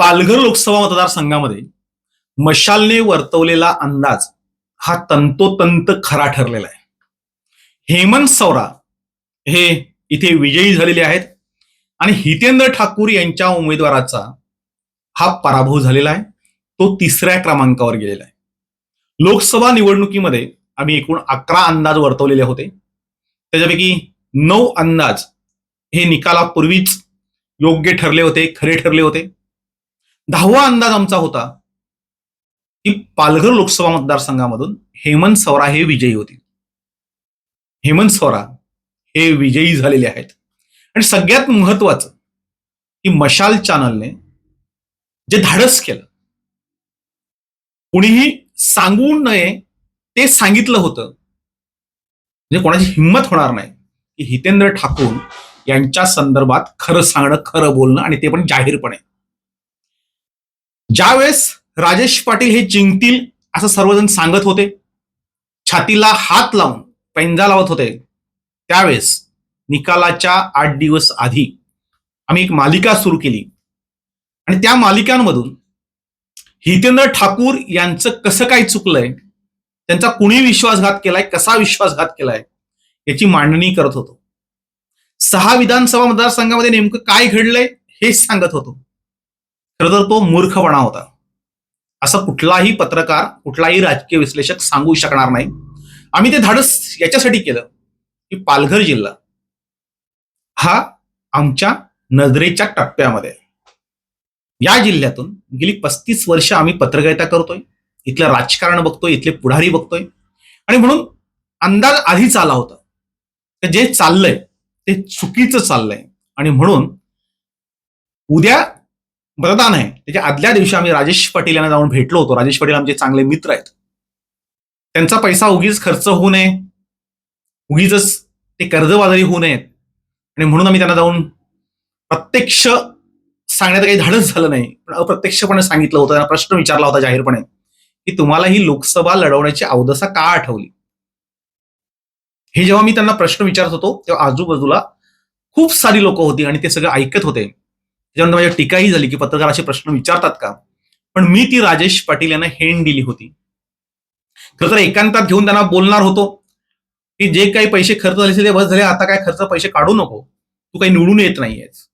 पालघर लोकसभा मतदारसंघामध्ये मशालने वर्तवलेला अंदाज हा तंतोतंत खरा ठरलेला आहे. हेमंत सौरा हे इथे विजयी झालेले आहेत आणि हितेंद्र ठाकूर यांच्या उमेदवाराचा हा पराभव झालेला आहे. तो तिसऱ्या क्रमांकावर गेलेला आहे. लोकसभा निवडणुकीमध्ये आम्ही एकूण अकरा अंदाज वर्तवलेले होते. त्याच्यापैकी नऊ अंदाज हे निकालापूर्वीच योग्य ठरले होते खरे ठरले होते. दहावा अंदाज आमचा होता की पालघर लोकसभा मतदारसंघामधून हेमंत सौरा हे विजयी होतील. हेमंत सौरा हे विजयी झालेले आहेत. आणि सगळ्यात महत्वाचं की मशाल चॅनलने जे धाडस केलं कुणीही सांगू नये ते सांगितलं होतं. म्हणजे कोणाची हिंमत होणार नाही की हितेंद्र ठाकूर यांच्या संदर्भात खरं सांगणं खरं बोलणं आणि ते पण जाहीरपणे. ज्यावेळेस राजेश पाटील हे जिंकतील असं सर्वजण सांगत होते छातीला हात लावून पेंजा लावत होते त्यावेळेस निकालाच्या आठ दिवस आधी आम्ही एक मालिका सुरू केली. आणि त्या मालिकांमधून हितेंद्र ठाकूर यांचं कसं काय चुकलंय त्यांचा कुणी विश्वासघात केलाय कसा विश्वासघात केलाय याची मांडणी करत होतो. सहा विधानसभा मतदारसंघामध्ये नेमकं काय घडलंय हेच सांगत होतो. तर तो मूर्खपणा होता. असं कुठलाही पत्रकार कुठलाही राजकीय विश्लेषक सांगू शकणार नाही. आम्ही ते धाडस याच्यासाठी केलं की पालघर जिल्हा हा आमच्या नजरेच्या टप्प्यामध्ये. या जिल्ह्यातून गेली पस्तीस वर्ष आम्ही पत्रकारिता करतोय इथलं राजकारण बघतोय इथले पुढारी बघतोय. आणि म्हणून अंदाज आधीच आला होता तर जे चाललंय ते चुकीचं चाललंय. आणि म्हणून उद्या मतदान आहे. त्याच्या आदल्या दिवशी आम्ही राजेश पाटील यांना जाऊन भेटलो होतो. राजेश पाटील आमचे चांगले मित्र आहेत. त्यांचा पैसा उगीच खर्च होऊ नये. उगीच ते कर्जबाजारी होऊ नयेत. आणि म्हणून आम्ही त्यांना जाऊन प्रत्यक्ष सांगण्यात काही धाडस झालं नाही. पण अप्रत्यक्षपणे सांगितलं होतं. त्यांना प्रश्न विचारला होता जाहीरपणे की तुम्हाला ही लोकसभा लढवण्याची अवदसा का आठवली? हे जेव्हा मी त्यांना प्रश्न विचारत होतो तेव्हा आजूबाजूला खूप सारी लोक होती आणि ते सगळं ऐकत होते. त्याच्यानंतर माझ्या टीकाही झाली की पत्रकार असे प्रश्न विचारतात का? पण मी ती राजेश पाटील यांना हेंड दिली होती. खरं तर एकांतात घेऊन त्यांना बोलणार होतो. की जे काही पैसे खर्च झाले ते बस झाले आता काय खर्च पैसे काढू नको. तू काही निवडून येत नाहीयेस.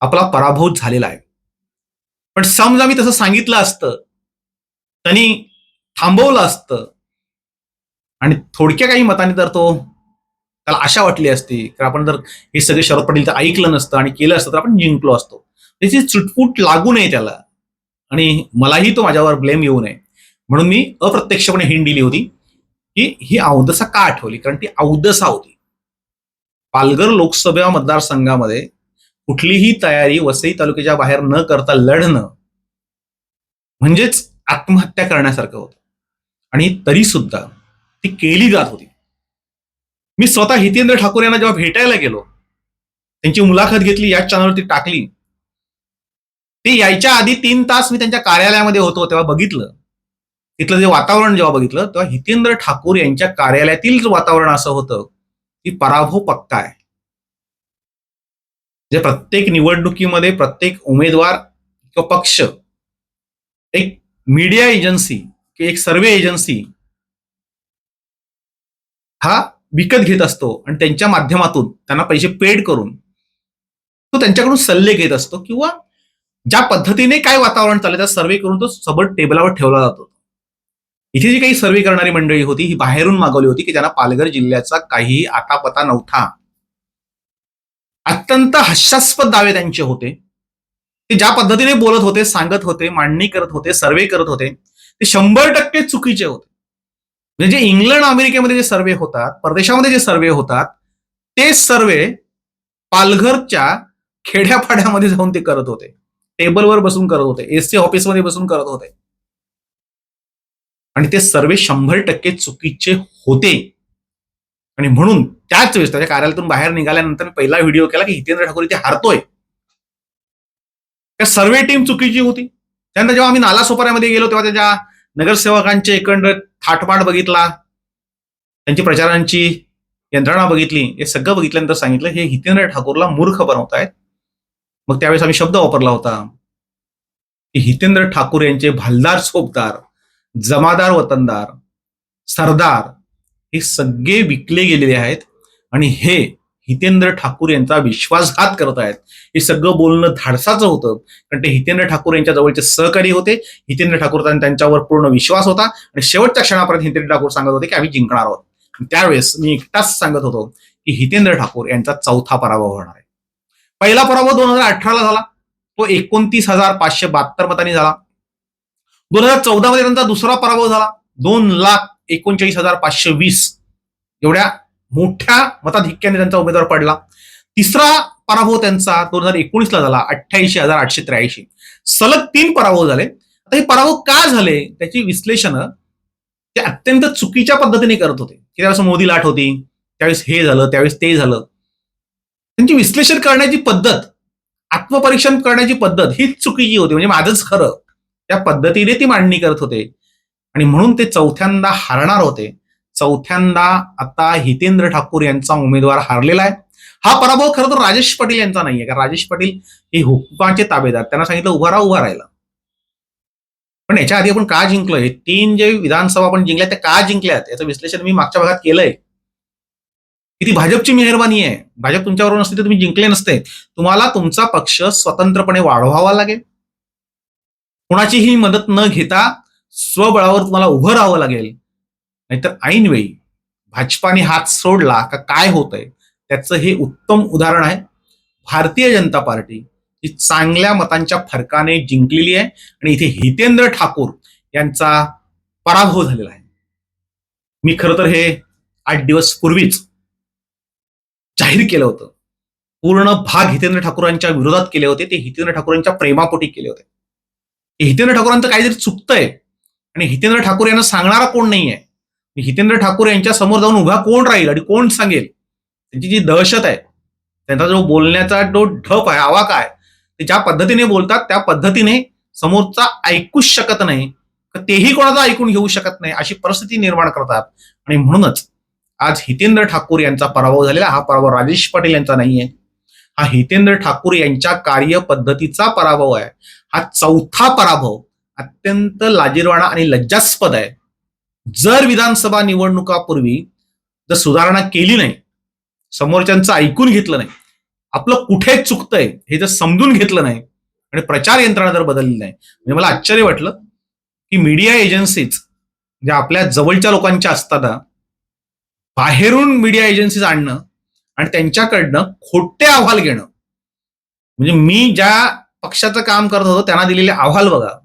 आपला पराभव झालेला आहे. पण समजा मी तसं सांगितलं असतं. त्यांनी थांबवलं असतं. आणि थोडक्या काही मताने तर तो त्याला आशा वाटली असती. तर आपण जर हे सगळे शरद पाटीलचं ऐकलं नसतं आणि केलं असतं तर आपण जिंकलो असतो. त्याची चुटपुट लागू नये त्याला. आणि मलाही तो माझ्यावर ब्लेम येऊ नये. म्हणून मी अप्रत्यक्षपणे हिंड दिली होती की ही अवदसा का आठवली? कारण ती अवदसा होती. पालघर लोकसभा मतदारसंघामध्ये कुठलीही तयारी वसई तालुक्याच्या बाहेर न करता लढणं म्हणजेच आत्महत्या करण्यासारखं होतं. आणि तरी सुद्धा ती केली जात होती. मी स्वतः हितेंद्र ठाकूर यांना जेव्हा भेटायला गेलो त्यांची मुलाखत घेतली याच चॅनलवरती टाकली. ते यायच्या आधी तीन तास मी त्यांच्या कार्यालयामध्ये होतो तेव्हा बघितलं. तिथलं जे वातावरण जेव्हा बघितलं तेव्हा हितेंद्र ठाकूर यांच्या कार्यालयातील वातावरण असं होतं की पराभव पक्का आहे. जे प्रत्येक निवडणुकीमध्ये प्रत्येक उमेदवार किंवा पक्ष एक मीडिया एजन्सी किंवा एक सर्वे एजन्सी हा विकत घेत असतो आणि त्यांच्या माध्यमातून त्यांना पैसे पेड करून तो त्यांच्याकडून सल्ले घेत असतो किंवा ज्या पद्धतीने काय वातावरण चाललं त्या सर्वे करून तो सबट टेबलावर ठेवला जातो. इथे जी काही सर्वे करणारी मंडळी होती ही बाहेरून मागवली होती की ज्यांना पालघर जिल्ह्याचा काही आतापता नव्हता. अत्यंत हास्यास्पद दावे त्यांचे होते. ते ज्या पद्धतीने बोलत होते सांगत होते मांडणी करत होते सर्वे करत होते ते शंभर टक्के चुकीचे होते. म्हणजे जे इंग्लंड अमेरिकेमध्ये जे सर्वे होतात परदेशामध्ये जे सर्वे होतात ते सर्वे पालघरच्या खेड्यापाड्यामध्ये जाऊन ते करत होते. टेबलवर बसून करत होते. एससी ऑफिसमध्ये बसून करत होते. आणि ते सर्वे शंभर टक्के चुकीचे होते. आणि म्हणून त्याच वेळेस त्याच्या कार्यालयातून बाहेर निघाल्यानंतर पहिला व्हिडिओ केला की हितेंद्र ठाकूर इथे हारतोय. त्या सर्वे टीम चुकीची होती. त्यानंतर जेव्हा आम्ही नालासोपाऱ्यामध्ये गेलो तेव्हा त्याच्या नगरसेवकांचे एकंदर थाटमाट बघितला त्यांची प्रचारांची यंत्रणा बघितली हे सगळं बघितल्यानंतर सांगितलं हे हितेंद्र ठाकूरला मूर्ख बनवतायत. मग त्यावेळेस आम्ही शब्द वापरला होता की हितेंद्र ठाकूर यांचे भालदार सोबदार जमादार वतनदार सरदार हे सगळे विकले गेलेले आहेत. आणि हे हितेंद्र ठाकूर यांचा विश्वासघात करत आहेत. हे सगळं बोलणं धाडसाचं होतं. कारण ते हितेंद्र ठाकूर यांच्या जवळचे सहकारी होते. हितेंद्र ठाकूर त्यांच्यावर पूर्ण विश्वास होता. आणि शेवटच्या क्षणापर्यंत हितेंद्र ठाकूर सांगत होते की आम्ही जिंकणार आहोत. त्यावेळेस मी एकटाच सांगत होतो की हितेंद्र ठाकूर यांचा चौथा पराभव होणार आहे. पहिला पराभव दोन हजार अठराला झाला. तो एकोणतीस हजार पाचशे बहात्तर मतांनी झाला. दोन हजार चौदा मध्ये त्यांचा दुसरा पराभव झाला. दोन लाख एकोणचाळीस हजार पाचशे वीस. एवढ्या मोठ्या मताधिक्याने त्यांचा उमेदवार पडला. तिसरा पराभव त्यांचा दोन हजार एकोणीसला झाला अठ्ठ्याऐंशी हजार आठशे त्र्याऐंशी. सलग तीन पराभव झाले. आता हे पराभव का झाले? त्याची विश्लेषण ते अत्यंत चुकीच्या पद्धतीने करत होते. की त्यावेळेस मोदी लाट होती त्यावेळेस हे झालं त्यावेळेस ते झालं. त्यांची विश्लेषण करण्याची पद्धत आत्मपरीक्षण करण्याची पद्धत हीच चुकीची होती. म्हणजे माझंच खरं. त्या पद्धतीने ती मांडणी करत होते. आणि म्हणून ते चौथ्यांदा हारणार होते. चौथ्यांदा आता हितेंद्र ठाकूर यांचा उमेदवार हारलेला आहे. हा पराभव खरं तर राजेश पाटील यांचा नाहीये कारण राजेश पाटील हे हुकुमाचे ताबेदार त्यांना सांगितलं उभा राहा उभा राहिला पण याच्या आधी आपण का जिंकलोय? तीन जे विधानसभा आपण जिंकल्या त्या का जिंकल्यात? याचं विश्लेषण मी मागच्या भागात केलंय. किती भाजपची मेहरबानी आहे. भाजप तुमच्याबरोबर नसते तर तुम्ही जिंकले नसते. तुम्हाला तुमचा पक्ष स्वतंत्रपणे वाढवावा लागेल. कुणाचीही मदत न घेता स्वबळावर तुम्हाला उभं राहावं लागेल. नाहीतर ऐनवेळी भाजपाने हात सोडला का काय होतंय त्याचं हे उत्तम उदाहरण आहे. भारतीय जनता पार्टी ही चांगल्या मतांच्या फरकाने जिंकलेली आहे आणि इथे हितेंद्र ठाकूर यांचा पराभव झालेला आहे. मी खरं तर हे आठ दिवस पूर्वीच जाहीर केलं होतं. पूर्ण भाग हितेंद्र ठाकूरांच्या विरोधात केले होते ते हितेंद्र ठाकूरांच्या प्रेमापोटी केले होते. हितेंद्र ठाकूरांचं काहीतरी चुकतंय आणि हितेंद्र ठाकूर यांना सांगणारा कोण नाही आहे हितेंद्र ठाकूर यांच्या समोर जाऊन उभा कोण राहील आणि कोण सांगेल? त्यांची जी दहशत आहे त्यांचा जो बोलण्याचा जो ढप आहे आवाक आहे ते ज्या पद्धतीने बोलतात त्या पद्धतीने समोरचा ऐकूच शकत नाही. तर तेही कोणाचा ऐकून घेऊ शकत नाही अशी परिस्थिती निर्माण करतात. आणि म्हणूनच आज हितेंद्र ठाकूर यांचा पराभव झालेला हा पराभव राजेश पाटील यांचा नाहीये. हा हितेंद्र ठाकूर यांच्या कार्यपद्धतीचा पराभव आहे. हा चौथा पराभव अत्यंत लाजीरवाणा आणि लज्जास्पद आहे. जर विधानसभा निवडणुकापूर्वी जर सुधारणा केली नाही समोरच्यांचं ऐकून घेतलं नाही आपलं कुठे चुकतंय हे जर समजून घेतलं नाही आणि प्रचार यंत्रणा जर बदलली नाही म्हणजे मला आश्चर्य वाटलं की मीडिया एजन्सीज ज्या आपल्या जवळच्या लोकांच्या असताना बाहेरून मीडिया एजन्सीज आणणं आणि त्यांच्याकडनं खोटे अहवाल घेणं. म्हणजे मी ज्या पक्षाचं काम करत होतो त्यांना दिलेले अहवाल बघा.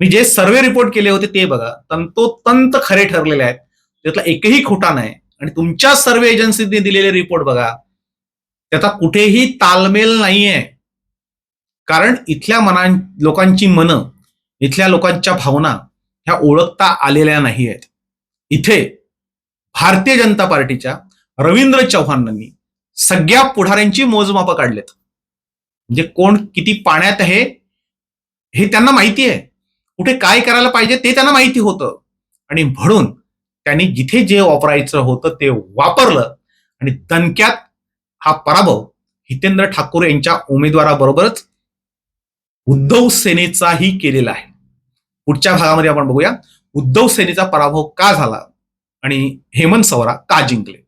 मी जे सर्वे रिपोर्ट केले होते ते बघा. तंतोतंत खरे ठरलेले आहेत. त्यातला एकही खोटा नाही. आणि तुमच्या सर्वे एजन्सीने दिलेले रिपोर्ट बघा. त्याचा कुठेही तालमेल नाहीये. कारण इथल्या मना लोकांची मनं इथल्या लोकांच्या भावना ह्या ओळखता आलेल्या नाही आहेत इथे भारतीय जनता पार्टीच्या रवींद्र चव्हाणांनी सगळ्या पुढाऱ्यांची मोजमापं काढलेत. म्हणजे कोण किती पाण्यात आहे हे त्यांना माहिती आहे कुठे काय करायला पाहिजे ते त्यांना माहिती होतं. आणि म्हणून त्यांनी जिथे जे वापरायचं होतं ते वापरलं. आणि दणक्यात हा पराभव हितेंद्र ठाकूर यांच्या उमेदवाराबरोबरच उद्धव सेनेचाही केलेला आहे. पुढच्या भागामध्ये आपण बघूया. उद्धव सेनेचा पराभव का झाला? आणि हेमंत सवरा का जिंकले?